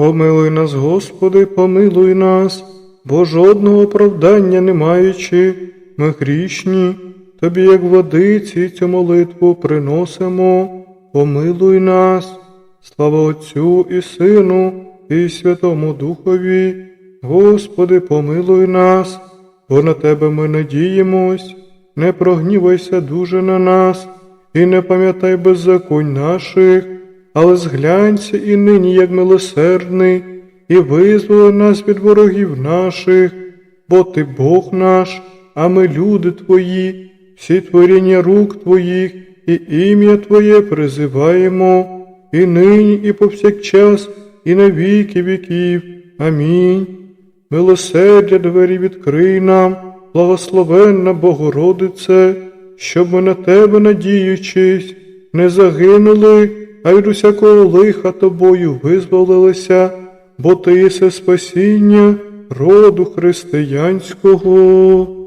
Помилуй нас, Господи, помилуй нас, бо жодного оправдання не маючи, ми грішні, Тобі, як водиці, цю молитву приносимо, помилуй нас, слава Отцю і Сину, і Святому Духові, Господи, помилуй нас, бо на Тебе ми надіємось, не прогнівайся дуже на нас, і не пам'ятай беззаконь наших, але зглянься і нині, як милосердний, і визволи нас від ворогів наших, бо Ти Бог наш, а ми люди Твої, всі творіння рук Твоїх, і ім'я Твоє призиваємо, і нині, і повсякчас, і на віки віків. Амінь. Милосердя двері відкрий нам, благословенна Богородице, щоб ми на Тебе, надіючись, не загинули, а від усякого лиха Тобою визволилися, бо Ти єси спасіння роду християнського.